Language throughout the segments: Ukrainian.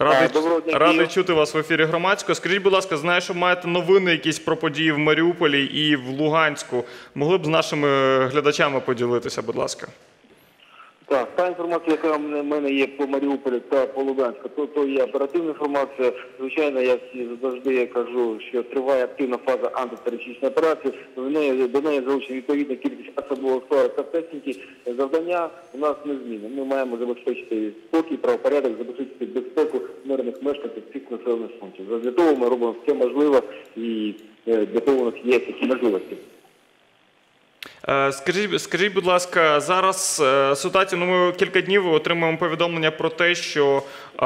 Радий, Е, дня, радий чути вас в ефірі громадського. Скажіть, будь ласка, знаю, що маєте новини якісь про події в Маріуполі і в Луганську. Могли б з нашими глядачами поділитися, будь ласка. Так, та інформація, яка в мене- є по Маріуполі та по Луганську, то, то є оперативна інформація. Звичайно, я завжди кажу, що триває активна фаза антитерористичної операції. В неї, до неї залучена відповідна кількість особового складу та техніки. Завдання у нас не зміни. Ми маємо забезпечити спокій, правопорядок, забезпечити безпеку мирних мешканців цих населених пунктів. Для того ми робимо все можливе і е, для того у нас є такі можливості. Е, Скажіть, скажіть, будь ласка, зараз е, ситуація. Ну, ми кілька днів отримуємо повідомлення про те, що е,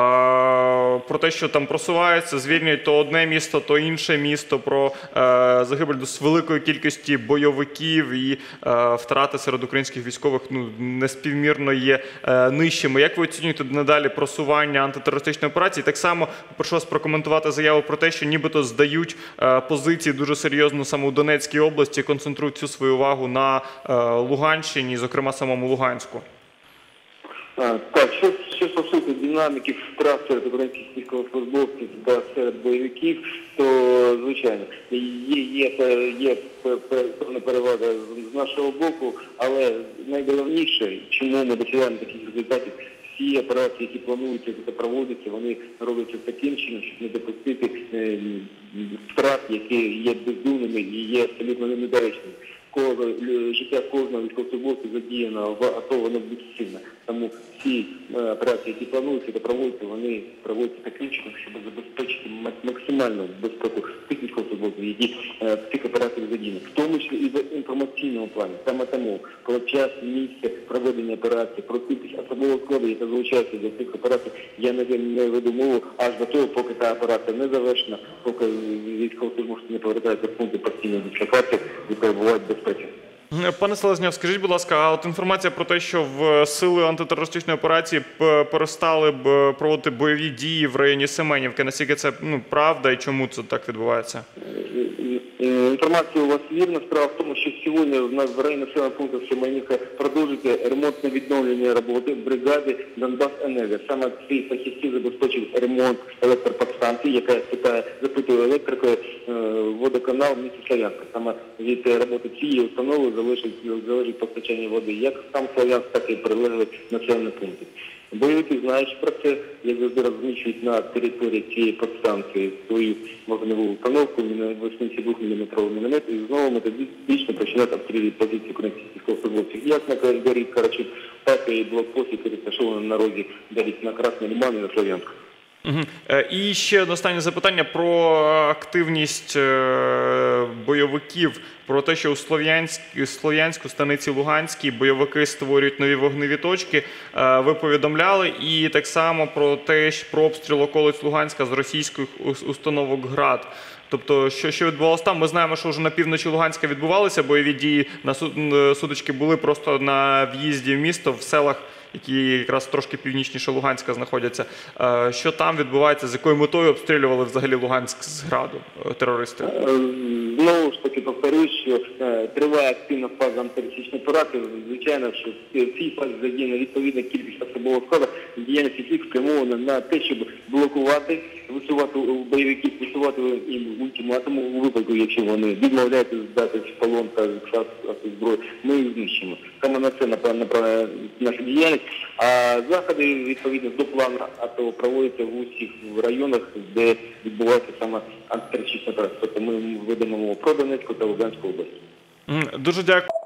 про те, що там просуваються, звільнюють то одне місто, то інше місто, про загибель досить великої кількості бойовиків і втрати серед українських військових ну неспівмірно є нижчими. Як ви оцінюєте надалі просування антитерористичної операції? Так само прошу вас прокоментувати заяву про те, що нібито здають позиції дуже серйозно саме у Донецькій області, концентрують всю свою увагу на е, Луганщині, зокрема самому Луганську. Так, що, що стосується динаміки втрат серед українських військовослужбовців та серед бойовиків, то звичайно є, є, є пе- пе- певна перевага з- з нашого боку, але найголовніше, чому ми досягаємо таких результатів, всі операції, які плануються та проводяться, вони робляться таким чином, щоб не допустити е, втрат, які є бездумними і є абсолютно недоречними. Кого життя кожного військовослужбовця задіяно в АТО, воно безцінне. Тому всі е, операції, які плануються та проводяться, вони проводяться таким чином, щоб забезпечити максимальну безпеку тих військовослужбовців, які е, в цих операціях задіяні, в тому числі і в інформаційному плані. Саме тому про час, місце проведення операції, про кількість особового складу, яка залучається до цих операцій, я не, веду мову аж до того, поки та операція не завершена, поки військовослужбовці не повертаються в пункти постійної дислокації і перебувають в безпеці. Пане Селезнєв, скажіть, будь ласка, а от інформація про те, що в сили антитерористичної операції перестали б проводити бойові дії в районі Семенівки. Наскільки це ну правда і чому це так відбувається? Е, Інформація у вас вірна. Справа в тому, що сьогодні в нас в районі населеного пункту Семенівка продовжується ремонтне відновлення роботи бригади Донбас Енерго. Саме ці фахівці забезпечують ремонт електроподстанції, яка питає, запитує електрикою е, водоканал місті Слов'янська. Саме від роботи цієї установи залежить, залежить постачання води як сам Слов'янськ, так і прилеглих населених пунктів. Бойовики знають про це, як завжди розміщують на території цієї подстанції свою вогневу установку 82 мм міномет і знову методично починають обстрілювати позиції українських військовослужбовців. Як на коридорі Карачук, так і блокпост, який розташований на розі далі на Красний Лиман і на Слов'янськ. Е, І ще останнє запитання про активність е, бойовиків, про те, що у Слов'янськ, Слов'янську, станиці Луганській, бойовики створюють нові вогневі точки. Е, Ви повідомляли, і так само про те, про обстріл околиць Луганська з російських установок ГРАД. Тобто, що, що відбувалося там? Ми знаємо, що вже на півночі Луганська відбувалися бойові дії. На су- н- сутички були просто на в'їзді в місто в селах які якраз трошки північніше Луганська знаходяться. Е, Що там відбувається, з якою метою обстрілювали взагалі Луганськ з граду е, терористи? Е, Знову ж таки повторюсь, що триває активна фаза антитерористичної операції. Звичайно, що в цій фазі задіяна відповідна кількість особового складу, діяльність яких спрямована на те, щоб блокувати, висувати у бойовиків, висувати їм ультиматум у випадку, якщо вони відмовляються здати в полон та відкласти зброю, ми їх знищимо. Саме на це направлена наша діяльність. А заходи відповідно до плану АТО проводяться в усіх районах, де відбувається саме антитерористична операція. Тобто ми ведемо про Донецьку та Луганську область. Дуже дякую.